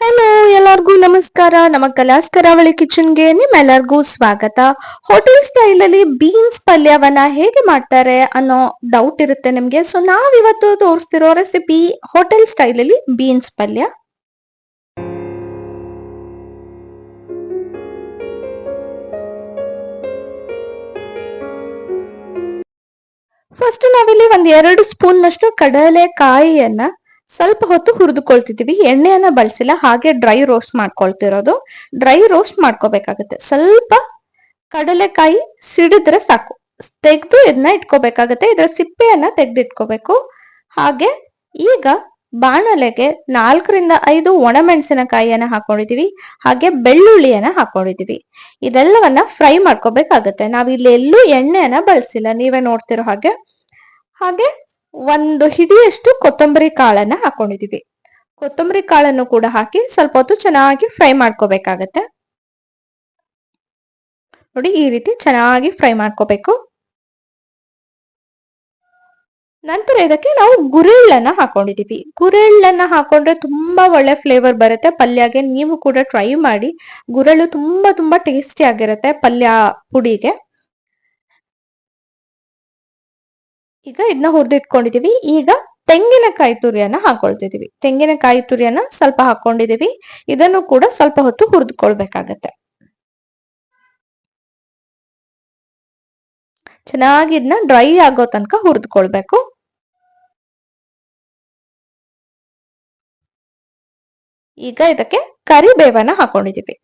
Hello ಎಲ್ಲರಿಗೂ ನಮಸ್ಕಾರ. ನಮ್ಮ ಕಲಾಸ್ ಕರಾವಳಿ ಕಿಚನ್ಗೆ ನಿಮ್ಮೆಲ್ಲರಿಗೂ ಸ್ವಾಗತ. ಹೋಟೆಲ್ ಸ್ಟೈಲ್ ಅಲ್ಲಿ ಬೀನ್ಸ್ ಪಲ್ಯವನ್ನ ಹೇಗೆ ಮಾಡ್ತಾರೆ ಅನ್ನೋ ಡೌಟ್ ಇರುತ್ತೆ ನಿಮ್ಗೆ. ಸೊ ನಾವಿವತ್ತು ತೋರಿಸ್ತಿರೋ ರೆಸಿಪಿ ಹೋಟೆಲ್ ಸ್ಟೈಲ್ ಅಲ್ಲಿ ಬೀನ್ಸ್ ಪಲ್ಯ. ಫಸ್ಟ್ ನಾವಿಲ್ಲಿ ಒಂದ್ ಎರಡು ಸ್ಪೂನ್ ಅಷ್ಟು ಕಡಲೆ ಕಾಯಿಯನ್ನ ಸ್ವಲ್ಪ ಹೊತ್ತು ಹುರಿದುಕೊಳ್ತಿದೀವಿ ಎಣ್ಣೆಯನ್ನ ಬಳಸಿಲ್ಲ, ಹಾಗೆ ಡ್ರೈ ರೋಸ್ಟ್ ಮಾಡ್ಕೊಳ್ತಿರೋದು ಡ್ರೈ ರೋಸ್ಟ್ ಮಾಡ್ಕೋಬೇಕಾಗತ್ತೆ. ಸ್ವಲ್ಪ ಕಡಲೆಕಾಯಿ ಸಿಡಿದ್ರೆ ಸಾಕು. ತೆಗೆದು ಇದನ್ನ ಇಟ್ಕೋಬೇಕಾಗತ್ತೆ. ಇದರ ಸಿಪ್ಪೆಯನ್ನ ತೆಗೆದಿಟ್ಕೋಬೇಕು. ಹಾಗೆ ಈಗ ಬಾಣಲೆಗೆ ನಾಲ್ಕರಿಂದ ಐದು ಒಣಮೆಣಸಿನಕಾಯಿಯನ್ನ ಹಾಕೊಂಡಿದೀವಿ ಹಾಗೆ ಬೆಳ್ಳುಳ್ಳಿಯನ್ನ ಹಾಕೊಂಡಿದೀವಿ ಇದೆಲ್ಲವನ್ನ ಫ್ರೈ ಮಾಡ್ಕೋಬೇಕಾಗತ್ತೆ. ನಾವಿಲ್ಲಿ ಎಲ್ಲೂ ಎಣ್ಣೆಯನ್ನ ಬಳಸಿಲ್ಲ. ನೀವೇ ನೋಡ್ತಿರೋ ಹಾಗೆ. ಹಾಗೆ ಒಂದು ಹಿಡಿಯಷ್ಟು ಕೊತ್ತಂಬರಿ ಕಾಳನ್ನ ಹಾಕೊಂಡಿದೀವಿ. ಕೊತ್ತಂಬರಿ ಕಾಳನ್ನು ಕೂಡ ಹಾಕಿ ಸ್ವಲ್ಪ ಹೊತ್ತು ಚೆನ್ನಾಗಿ ಫ್ರೈ ಮಾಡ್ಕೋಬೇಕಾಗತ್ತೆ. ನೋಡಿ ಈ ರೀತಿ ಚೆನ್ನಾಗಿ ಫ್ರೈ ಮಾಡ್ಕೋಬೇಕು. ನಂತರ ಇದಕ್ಕೆ ನಾವು ಗುರೆಳ್ಳನ್ನ ಹಾಕೊಂಡಿದೀವಿ. ಗುರೆಳ್ಳನ್ನ ಹಾಕೊಂಡ್ರೆ ತುಂಬಾ ಒಳ್ಳೆ ಫ್ಲೇವರ್ ಬರುತ್ತೆ. ಪಲ್ಯಗೆ ನೀವು ಕೂಡ ಟ್ರೈ ಮಾಡಿ. ಗುರೆಳ್ಳು ತುಂಬಾ ತುಂಬಾ ಟೇಸ್ಟಿ ಆಗಿರುತ್ತೆ ಪಲ್ಯ ಪುಡಿಗೆ. ಈಗ ಇದನ್ನ ಹುರಿದಿಟ್ಕೊಂಡಿದೀವಿ. ಈಗ ತೆಂಗಿನಕಾಯಿ ತುರಿಯನ್ನ ಹಾಕೊಳ್ತಿದೀವಿ. ತೆಂಗಿನಕಾಯಿ ತುರಿಯನ್ನ ಸ್ವಲ್ಪ ಹಾಕೊಂಡಿದೀವಿ. ಇದನ್ನು ಕೂಡ ಸ್ವಲ್ಪ ಹೊತ್ತು ಹುರಿದುಕೊಳ್ಬೇಕಾಗತ್ತೆ. ಚೆನ್ನಾಗಿ ಇದನ್ನ ಡ್ರೈ ಆಗೋ ತನಕ ಹುರಿದುಕೊಳ್ಬೇಕು. ಈಗ ಇದಕ್ಕೆ ಕರಿಬೇವನ್ನ ಹಾಕೊಂಡಿದೀವಿ.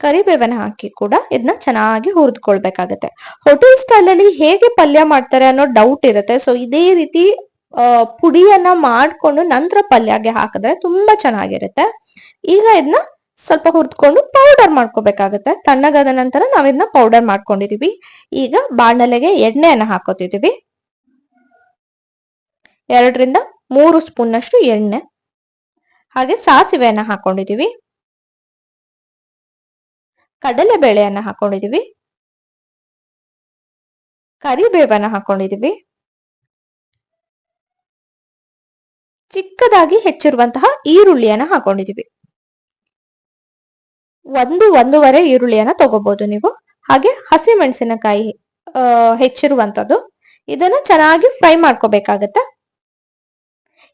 ಕರಿಬೇವನ್ನ ಹಾಕಿ ಕೂಡ ಇದನ್ನ ಚೆನ್ನಾಗಿ ಹುರಿದ್ಕೊಳ್ಬೇಕಾಗತ್ತೆ. ಹೋಟೆಲ್ ಸ್ಟೈಲ್ ಅಲ್ಲಿ ಹೇಗೆ ಪಲ್ಯ ಮಾಡ್ತಾರೆ ಅನ್ನೋ ಡೌಟ್ ಇರುತ್ತೆ. ಸೊ ಇದೇ ರೀತಿ ಪುಡಿಯನ್ನ ಮಾಡ್ಕೊಂಡು ನಂತರ ಪಲ್ಯಗೆ ಹಾಕಿದ್ರೆ ತುಂಬಾ ಚೆನ್ನಾಗಿರುತ್ತೆ. ಈಗ ಇದನ್ನ ಸ್ವಲ್ಪ ಹುರಿದ್ಕೊಂಡು ಪೌಡರ್ ಮಾಡ್ಕೋಬೇಕಾಗತ್ತೆ. ತಣ್ಣಗಾದ ನಂತರ ನಾವ್ ಇದನ್ನ ಪೌಡರ್ ಮಾಡ್ಕೊಂಡಿದೀವಿ. ಈಗ ಬಾಣಲೆಗೆ ಎಣ್ಣೆಯನ್ನ ಹಾಕೋತಿದೀವಿ. ಎರಡರಿಂದ ಮೂರು ಸ್ಪೂನ್ ಅಷ್ಟು ಎಣ್ಣೆ. ಹಾಗೆ ಸಾಸಿವೆಯನ್ನ ಹಾಕೊಂಡಿದೀವಿ. ಕಡಲೆ ಬೇಳೆಯನ್ನ ಹಾಕೊಂಡಿದೀವಿ. ಕರಿಬೇವನ್ನ ಹಾಕೊಂಡಿದೀವಿ. ಚಿಕ್ಕದಾಗಿ ಹೆಚ್ಚಿರುವಂತಹ ಈರುಳ್ಳಿಯನ್ನ ಹಾಕೊಂಡಿದೀವಿ. ಒಂದು ಒಂದೂವರೆ ಈರುಳ್ಳಿಯನ್ನ ತಗೋಬಹುದು ನೀವು. ಹಾಗೆ ಹಸಿ ಮೆಣಸಿನಕಾಯಿ ಹೆಚ್ಚಿರುವಂತದ್ದು. ಇದನ್ನ ಚೆನ್ನಾಗಿ ಫ್ರೈ ಮಾಡ್ಕೋಬೇಕಾಗತ್ತೆ.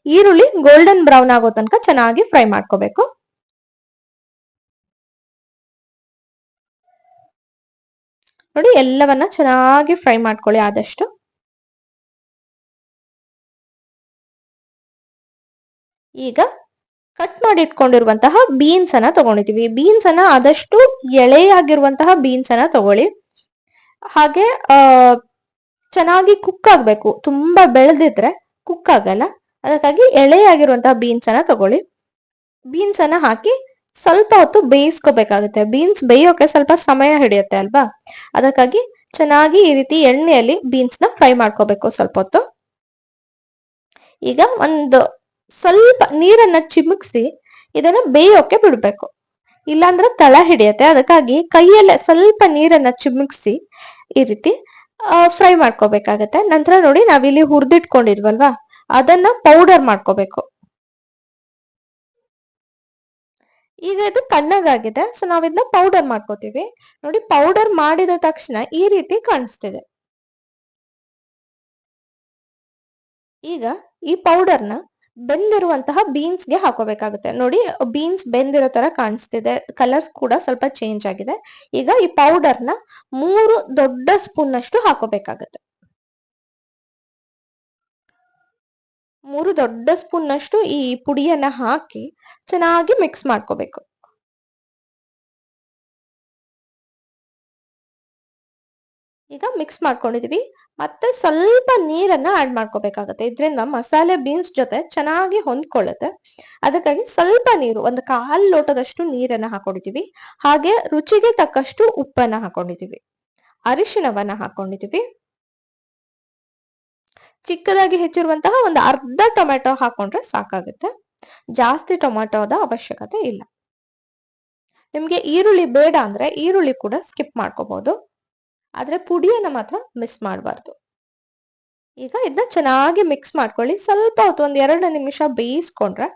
ಈರುಳ್ಳಿ ಗೋಲ್ಡನ್ ಬ್ರೌನ್ ಆಗೋ ತನಕ ಚೆನ್ನಾಗಿ ಫ್ರೈ ಮಾಡ್ಕೋಬೇಕು. ನೋಡಿ, ಎಲ್ಲವನ್ನ ಚೆನ್ನಾಗಿ ಫ್ರೈ ಮಾಡ್ಕೊಳ್ಳಿ ಆದಷ್ಟು. ಈಗ ಕಟ್ ಮಾಡಿ ಇಟ್ಕೊಂಡಿರುವಂತಹ ಬೀನ್ಸ್ ಅನ್ನ ತಗೊಂಡಿದೀವಿ ಬೀನ್ಸ್ ಅನ್ನ ಆದಷ್ಟು ಎಳೆಯಾಗಿರುವಂತಹ ಬೀನ್ಸ್ ಅನ್ನ ತಗೊಳ್ಳಿ. ಹಾಗೆ ಚೆನ್ನಾಗಿ ಕುಕ್ ಆಗ್ಬೇಕು. ತುಂಬಾ ಬೆಳೆದಿದ್ರೆ ಕುಕ್ ಆಗಲ್ಲ. ಅದಕ್ಕಾಗಿ ಎಳೆಯಾಗಿರುವಂತಹ ಬೀನ್ಸ್ ಅನ್ನ ತಗೊಳ್ಳಿ. ಬೀನ್ಸ್ ಅನ್ನ ಹಾಕಿ ಸ್ವಲ್ಪ ಹೊತ್ತು ಬೇಯಿಸ್ಕೋಬೇಕಾಗುತ್ತೆ. ಬೀನ್ಸ್ ಬೇಯೋಕೆ ಸ್ವಲ್ಪ ಸಮಯ ಹಿಡಿಯುತ್ತೆ ಅಲ್ವಾ? ಅದಕ್ಕಾಗಿ ಚೆನ್ನಾಗಿ ಈ ರೀತಿ ಎಣ್ಣೆಯಲ್ಲಿ ಬೀನ್ಸ್ನ ಫ್ರೈ ಮಾಡ್ಕೋಬೇಕು ಸ್ವಲ್ಪ ಹೊತ್ತು. ಈಗ ಒಂದು ಸ್ವಲ್ಪ ನೀರನ್ನ ಚಿಮುಕ್ಸಿ ಇದನ್ನ ಬೇಯೋಕೆ ಬಿಡ್ಬೇಕು. ಇಲ್ಲಾಂದ್ರೆ ತಳ ಹಿಡಿಯುತ್ತೆ. ಅದಕ್ಕಾಗಿ ಕೈಯಲ್ಲೇ ಸ್ವಲ್ಪ ನೀರನ್ನ ಚಿಮುಕ್ಸಿ ಈ ರೀತಿ ಫ್ರೈ ಮಾಡ್ಕೋಬೇಕಾಗತ್ತೆ. ನಂತರ ನೋಡಿ ನಾವಿಲ್ಲಿ ಹುರಿದಿಟ್ಕೊಂಡಿದ್ವಲ್ವಾ? ಅದನ್ನ ಪೌಡರ್ ಮಾಡ್ಕೋಬೇಕು. ಈಗ ಇದು ಕಣ್ಣಗಾಗಿದೆ ಸೊ ನಾವ್ ಇದನ್ನ ಪೌಡರ್ ಮಾಡ್ಕೋತೀವಿ. ನೋಡಿ ಪೌಡರ್ ಮಾಡಿದ ತಕ್ಷಣ ಈ ರೀತಿ ಕಾಣಿಸ್ತಿದೆ. ಈಗ ಈ ಪೌಡರ್ನ ಬೆಂದಿರುವಂತಹ ಬೀನ್ಸ್ಗೆ ಹಾಕೋಬೇಕಾಗುತ್ತೆ. ನೋಡಿ ಬೀನ್ಸ್ ಬೆಂದಿರೋ ತರ ಕಾಣಿಸ್ತಿದೆ. ಕಲರ್ಸ್ ಕೂಡ ಸ್ವಲ್ಪ ಚೇಂಜ್ ಆಗಿದೆ. ಈಗ ಈ ಪೌಡರ್ನ ಮೂರು ದೊಡ್ಡ ಸ್ಪೂನ್ ಅಷ್ಟು ಹಾಕೋಬೇಕಾಗತ್ತೆ. ಮೂರು ದೊಡ್ಡ ಸ್ಪೂನ್ ನಷ್ಟು ಈ ಪುಡಿಯನ್ನ ಹಾಕಿ ಚೆನ್ನಾಗಿ ಮಿಕ್ಸ್ ಮಾಡ್ಕೋಬೇಕು. ಈಗ ಮಿಕ್ಸ್ ಮಾಡ್ಕೊಂಡಿದೀವಿ. ಮತ್ತೆ ಸ್ವಲ್ಪ ನೀರನ್ನ ಆಡ್ ಮಾಡ್ಕೋಬೇಕಾಗತ್ತೆ. ಇದರಿಂದ ಮಸಾಲೆ ಬೀನ್ಸ್ ಜೊತೆ ಚೆನ್ನಾಗಿ ಹೊಂದ್ಕೊಳ್ಳುತ್ತೆ. ಅದಕ್ಕಾಗಿ ಸ್ವಲ್ಪ ನೀರು, ಒಂದು ಕಾಲ್ ಲೋಟದಷ್ಟು ನೀರನ್ನ ಹಾಕೊಂಡಿದ್ದೀವಿ ಹಾಗೆ ರುಚಿಗೆ ತಕ್ಕಷ್ಟು ಉಪ್ಪನ್ನ ಹಾಕೊಂಡಿದೀವಿ. ಅರಿಶಿಣವನ್ನ ಹಾಕೊಂಡಿದೀವಿ. ಚಿಕ್ಕದಾಗಿ ಹೆಚ್ಚಿರುವಂತಹ ಒಂದು ಅರ್ಧ ಟೊಮೆಟೊ ಹಾಕೊಂಡ್ರೆ ಸಾಕಾಗುತ್ತೆ. ಜಾಸ್ತಿ ಟೊಮೆಟೊದ ಅವಶ್ಯಕತೆ ಇಲ್ಲ. ನಿಮ್ಗೆ ಈರುಳ್ಳಿ ಬೇಡ ಅಂದ್ರೆ ಈರುಳ್ಳಿ ಕೂಡ ಸ್ಕಿಪ್ ಮಾಡ್ಕೋಬಹುದು ಆದ್ರೆ ಪುಡಿಯನ್ನ ಮಾತ್ರ ಮಿಸ್ ಮಾಡಬಾರ್ದು. ಈಗ ಇದನ್ನ ಚೆನ್ನಾಗಿ ಮಿಕ್ಸ್ ಮಾಡ್ಕೊಳ್ಳಿ. ಸ್ವಲ್ಪ ಹೊತ್ತು, ಒಂದ್ ಎರಡು ನಿಮಿಷ ಬೇಯಿಸ್ಕೊಂಡ್ರೆ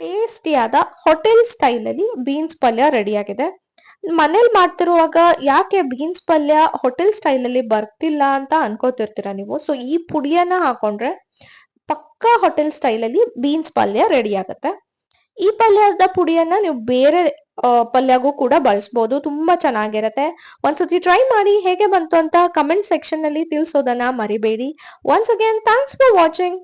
ಟೇಸ್ಟಿಯಾದ ಹೋಟೆಲ್ ಸ್ಟೈಲ್ ಅಲ್ಲಿ ಬೀನ್ಸ್ ಪಲ್ಯ ರೆಡಿ ಆಗಿದೆ. ಮನೇಲಿ ಮಾಡ್ತಿರುವಾಗ ಯಾಕೆ ಬೀನ್ಸ್ ಪಲ್ಯ ಹೋಟೆಲ್ ಸ್ಟೈಲ್ ಅಲ್ಲಿ ಬರ್ತಿಲ್ಲ ಅಂತ ಅನ್ಕೋತಿರ್ತೀರಾ ನೀವು? ಸೊ ಈ ಪುಡಿಯನ್ನ ಹಾಕೊಂಡ್ರೆ ಪಕ್ಕಾ ಹೋಟೆಲ್ ಸ್ಟೈಲ್ ಅಲ್ಲಿ ಬೀನ್ಸ್ ಪಲ್ಯ ರೆಡಿ ಆಗುತ್ತೆ. ಈ ಪಲ್ಯದ ಪುಡಿಯನ್ನ ನೀವು ಬೇರೆ ಪಲ್ಯಗೂ ಕೂಡ ಬಳಸ್ಬೋದು. ತುಂಬಾ ಚೆನ್ನಾಗಿರುತ್ತೆ. ಒಂದ್ಸತಿ ಟ್ರೈ ಮಾಡಿ ಹೇಗೆ ಬಂತು ಅಂತ ಕಮೆಂಟ್ ಸೆಕ್ಷನ್ ಅಲ್ಲಿ ತಿಳಿಸೋದನ್ನ ಮರಿಬೇಡಿ. Once again thanks for watching